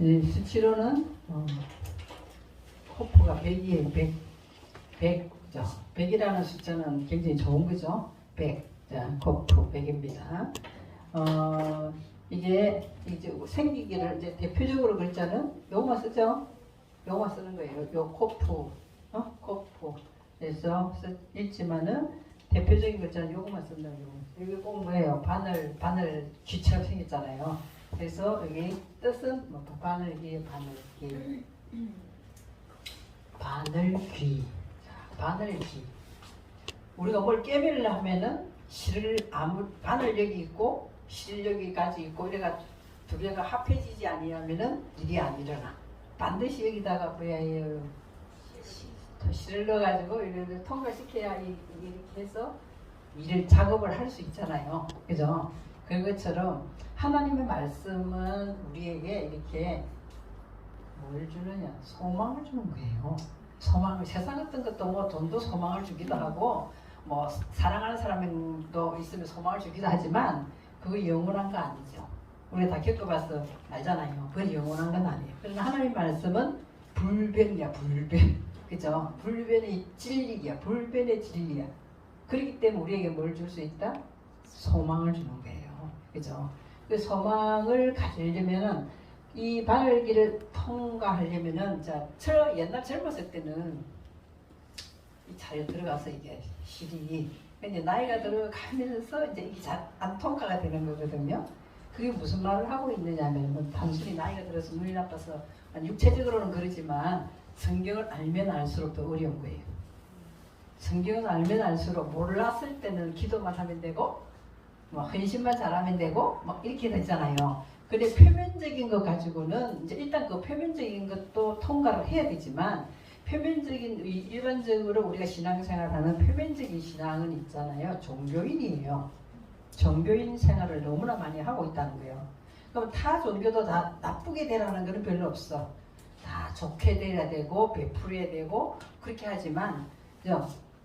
이 수치로는 어, 코프가 100이에요. 100. 100. 죠 100이라는 숫자는 굉장히 좋은 거죠. 100. 자, 코프 100입니다. 어, 이게 이제 생기기를 이제 대표적으로 글자는 요거 쓰죠. 요거 쓰는 거예요. 요 코프. 어? 코프. 그래서 쓰- 읽지만은 대표적인 글자는 요거만 쓴다고. 여기 꼭 뭐예요? 바늘, 바늘 귀처럼 생겼잖아요. 그래서 여기 뜻은 뭐 바늘 귀, 바늘 귀, 바늘 귀, 자, 바늘 귀. 우리가 뭘 깨매려 하면은 실을 아무 바늘 여기 있고 실 여기까지 있고 이래가 두 개가 합해지지 아니하면은 일이 안 일어나. 반드시 여기다가 뭐야 이더실 을 넣어가지고 이렇게 통과시켜야 이- 이렇게 해서 일을 작업을 할 수 있잖아요. 그죠? 그것처럼 하나님의 말씀은 우리에게 이렇게 뭘 주느냐? 소망을 주는 거예요. 소망을 세상 같은 것도 뭐 돈도 소망을 주기도 하고 뭐 사랑하는 사람도 있으면 소망을 주기도 하지만 그거 영원한 거 아니죠. 우리 다 겪어봐서 알잖아요. 그건 영원한 건 아니에요. 그러나 하나님 말씀은 불변이야 불변. 그죠? 불변의 진리야. 불변의 진리야. 그렇기 때문에 우리에게 뭘 줄 수 있다? 소망을 주는 거예요. 그죠? 그 소망을 가지려면은 이 바늘길을 통과하려면은 자, 저 옛날 젊었을 때는 이 차에 들어가서 이게 실이 근데 나이가 들어가면서 이제 이게 잘안 통과가 되는 거거든요. 그게 무슨 말을 하고 있느냐면 뭐 단순히 나이가 들어서 눈이 나빠서 육체적으로는 그러지만 성경을 알면 알수록 더 어려운 거예요. 성경을 알면 알수록 몰랐을 때는 기도만 하면 되고 뭐 헌신만 잘하면 되고 막 이렇게 되잖아요. 근데 표면적인 것 가지고는 이제 일단 그 표면적인 것도 통과를 해야 되지만 표면적인 이- 일반적으로 우리가 신앙생활하는 표면적인 신앙은 있잖아요. 종교인이에요. 종교인 생활을 너무나 많이 하고 있다는 거예요. 그럼 타 종교도 다 나쁘게 되라는 거는 별로 없어. 다 좋게 돼야 되고 베풀어야 되고 그렇게 하지만?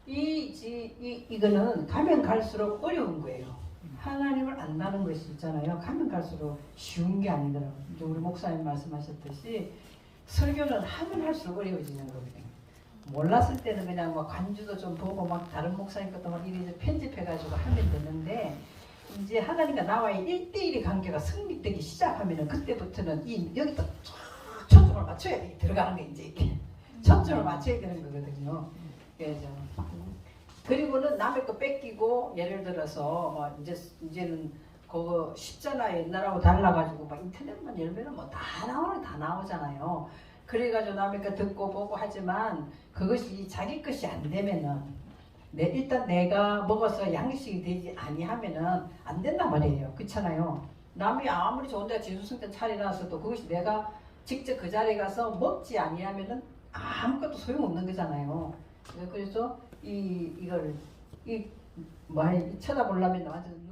이, 이, 이 이거는 가면 갈수록 어려운 거예요. 하나님을 안다는 것이 있잖아요. 가면 갈수록 쉬운 게 아니더라고요. 우리 목사님 말씀하셨듯이 설교는 하면 할수록 어려워지는 거거든요. 몰랐을 때는 그냥 뭐 관주도 좀 보고 막 다른 목사님 것도 막 이리저리 편집해가지고 하면 되는데 이제 하나님과 나와의 1대1의 관계가 성립되기 시작하면은 그때부터는 이 여기다 쫙 초점을 맞춰야 돼. 들어가는 게 이제 이렇게 초점을 맞춰야 되는 거거든요. 그래서 그리고는 남의 거 뺏기고 예를 들어서 뭐 이제 이제는 그거 쉽잖아 옛날하고 달라가지고 막 인터넷만 열면은 뭐 다 나오는 다 나오잖아요. 그래가지고 남의 거 듣고 보고 하지만 그것이 자기 것이 안 되면은 내 일단 내가 먹어서 양식이 되지 아니하면은 안 된단 말이에요. 그렇잖아요. 남이 아무리 좋은 데가 진수성찬 차려놨어도 그것이 내가 직접 그 자리에 가서 먹지 아니하면은 아무것도 소용없는 거잖아요. 그래서 이 이걸 이 뭐, 쳐다보려면 완전